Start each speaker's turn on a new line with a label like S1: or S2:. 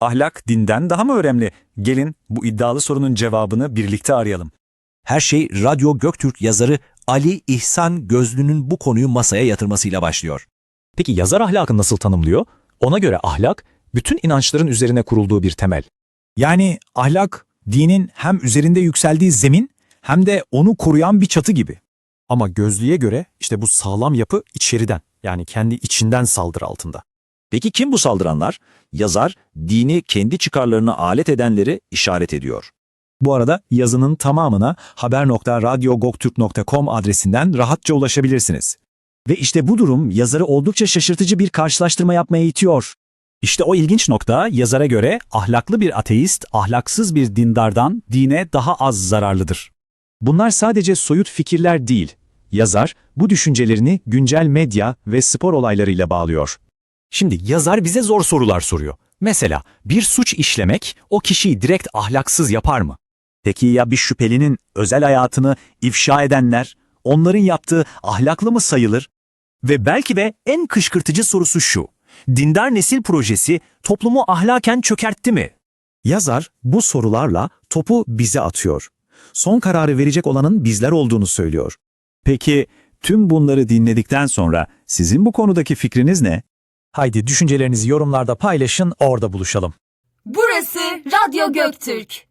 S1: Ahlak dinden daha mı önemli? Gelin bu iddialı sorunun cevabını birlikte arayalım.
S2: Her şey Radyo Göktürk yazarı Ali İhsan Gözlü'nün bu konuyu masaya yatırmasıyla başlıyor.
S3: Peki yazar ahlakı nasıl tanımlıyor? Ona göre ahlak, bütün inançların üzerine kurulduğu bir temel.
S4: Yani ahlak, dinin hem üzerinde yükseldiği zemin hem de onu koruyan bir çatı gibi. Ama gözlüğe göre işte bu sağlam yapı içeriden yani kendi içinden saldırı altında.
S2: Peki kim bu saldıranlar? Yazar, dini kendi çıkarlarına alet edenleri işaret ediyor.
S4: Bu arada yazının tamamına haber.radyogogtürk.com adresinden rahatça ulaşabilirsiniz. Ve işte bu durum yazarı oldukça şaşırtıcı bir karşılaştırma yapmaya itiyor. İşte o ilginç nokta yazara göre ahlaklı bir ateist, ahlaksız bir dindardan dine daha az zararlıdır. Bunlar sadece soyut fikirler değil. Yazar bu düşüncelerini güncel medya ve spor olaylarıyla bağlıyor.
S3: Şimdi yazar bize zor sorular soruyor. Mesela bir suç işlemek o kişiyi direkt ahlaksız yapar mı?
S4: Peki ya bir şüphelinin özel hayatını ifşa edenler, onların yaptığı ahlaklı mı sayılır? Ve belki de en kışkırtıcı sorusu şu. Dindar Nesil Projesi toplumu ahlaken çökertti mi? Yazar bu sorularla topu bize atıyor. Son kararı verecek olanın bizler olduğunu söylüyor. Peki tüm bunları dinledikten sonra sizin bu konudaki fikriniz ne? Haydi düşüncelerinizi yorumlarda paylaşın, orada buluşalım.
S5: Burası Radyo Göktürk.